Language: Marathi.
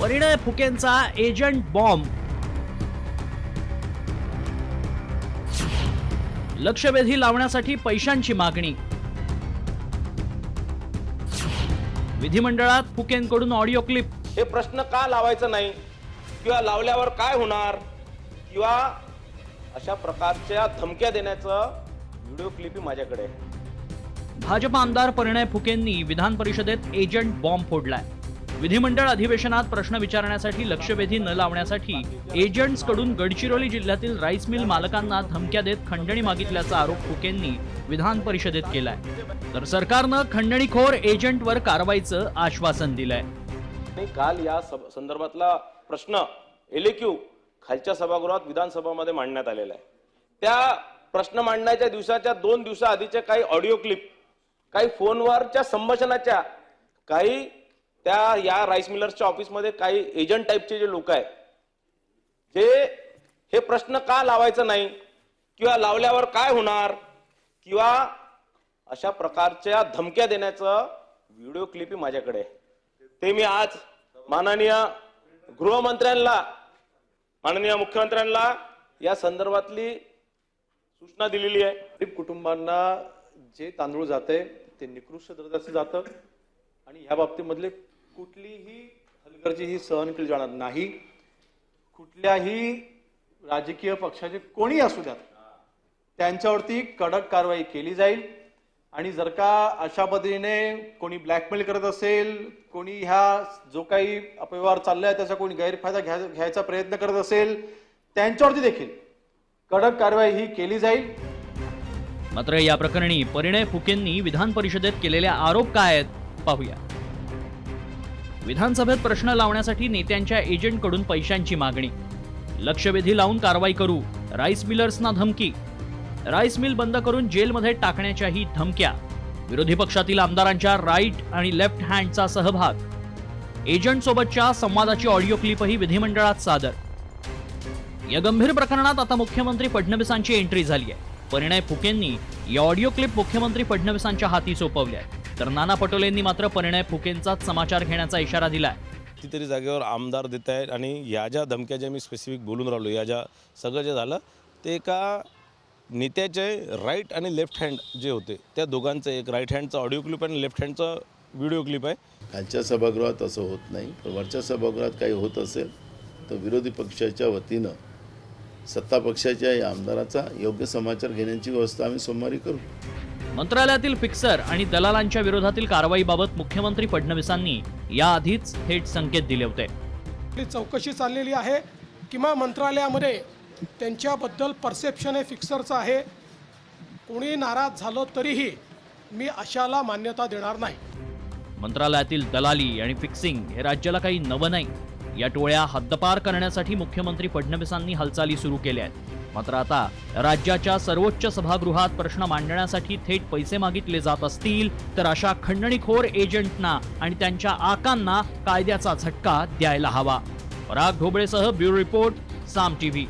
Parinay फुकेंचा agent bomb. लक्षवेधी लावण्यासाठी पैशांची मागणी. विधिमंडळात फुकेंकडून ऑडिओ क्लिप. हे प्रश्न का लावायचा नाही? किंवा लावल्यावर काय होणार? किंवा अशा प्रकारच्या धमक्या देण्याचं व्हिडिओ क्लिपही माझ्याकडे भाजप आमदार परिणय फुकेंनी विधान परिषदेत एजंट बॉम्ब फोडलाय. विधिमंडळ अधिवेशनात प्रश्न विचारण्यासाठी लक्षवेधी न लावण्यासाठी एजंट्सकडून गडचिरोली जिल्ह्यातील राईस मिल मालकांना धमक्या देत खंडणी मागितल्याचा आरोप फुकेंनी विधान परिषदेत केलाय. तर सरकारनं खंडणीखोर एजंटवर कारवाईचं आश्वासन दिलंय. काल या संदर्भातला प्रश्न एलेक्यू खालच्या सभागृहात विधानसभामध्ये मांडण्यात आलेला आहे. त्या प्रश्न मांडण्याच्या दिवसाच्या दोन दिवसाआधीच्या काही ऑडिओ क्लिप काही फोनवरच्या संभाषणाच्या काही त्या या राईस मिलर्सच्या ऑफिसमध्ये काही एजंट टाईपचे जे लोक आहेत जे हे प्रश्न का लावायचं नाही? किंवा लावल्यावर काय होणार? किंवा अशा प्रकारच्या धमक्या देण्याचं व्हिडिओ क्लिप माझ्याकडे ते मी आज माननीय गृहमंत्र्यांना माननीय मुख्यमंत्र्यांना या संदर्भातली सूचना दिलेली आहे. गरीब कुटुंबांना जे तांदूळ जाते ते निकृष्ट दर्जाचं जातं. आणि ह्या बाबतीमधले कुठलीही हलगर्जी ही सहन केली जाणार नाही. कुठल्याही राजकीय पक्षाचे कोणी असू द्यात त्यांच्यावरती कडक कारवाई केली जाईल. आणि जर का अशा पद्धतीने कोणी ब्लॅकमेल करत असेल कोणी ह्या जो काही अपव्यवहार चाललाय त्याचा कोणी गैरफायदा घ्या घ्यायचा प्रयत्न करत असेल त्यांच्यावरती देखील कडक कारवाई ही केली जाईल. मात्र या प्रकरणी परिणय फुकेंनी विधान परिषदेत केलेले आरोप काय आहेत पाहूया. विधानसभेत प्रश्न लावण्यासाठी नेत्यांच्या एजंटकडून पैशांची मागणी. लक्षवेधी लावून कारवाई करू राईस मिलर्सना धमकी. राईस मिल बंद करून जेलमध्ये टाकण्याच्याही धमक्या. विरोधी पक्षातील आमदारांच्या राईट आणि लेफ्ट हँडचा सहभाग. एजंट सोबतच्या संवादाची ऑडिओ क्लिपही विधिमंडळात सादर. या गंभीर प्रकरणात आता मुख्यमंत्री फडणवीसांची एंट्री झाली आहे परिणय फुकेंनी या ऑडिओ क्लिप मुख्यमंत्री फडणवीसांच्या हाती सोपवल्या तर नाना पटोलेंनी मात्र परिणय फुकेंचाच समाचार घेण्याचा इशारा दिलाय. कितीतरी जागेवर आमदार देत आहेत आणि या ज्या धमक्या ज्या मी स्पेसिफिक बोलून राहिलो या ज्या सगळं जे झालं ते एका नेत्याचे राईट आणि लेफ्ट हँड जे होते त्या दोघांचं एक राईट हँडचा ऑडिओ क्लिप आणि लेफ्ट हँडचा व्हिडिओ क्लिप आहे. खालच्या सभागृहात असं होत नाही पण वरच्या सभागृहात काही होत असेल तर विरोधी पक्षाच्या वतीनं सत्ता पक्षाच्या या आमदाराचा योग्य समाचार घेण्याची व्यवस्था आम्ही सोमवारी करू. मंत्रालयातील फिक्सर आणि दलालांच्या विरोधातील कारवाईबाबत मुख्यमंत्री फडणवीसांनी याआधीच थेट संकेत दिले होते. चौकशी चाललेली आहे. किंवा मंत्रालयामध्ये त्यांच्याबद्दल परसेप्शन हे फिक्सरचं आहे. कोणी नाराज झालं तरीही मी अशाला मान्यता देणार नाही. मंत्रालयातील दलाली आणि फिक्सिंग हे राज्याला काही नवं नाही. या टोळ्या हद्दपार करण्यासाठी मुख्यमंत्री फडणवीसांनी हालचाली सुरू केल्या आहेत. मात्र आता राज्याच्या सर्वोच्च सभागृहात प्रश्न मांडण्यासाठी थेट पैसे मागितले जात असतील तर अशा खंडणीखोर एजंटना आणि त्यांच्या आकांना कायद्याचा झटका द्यायला हवा. पराग ढोबळेसह ब्युरो रिपोर्ट साम टीव्ही.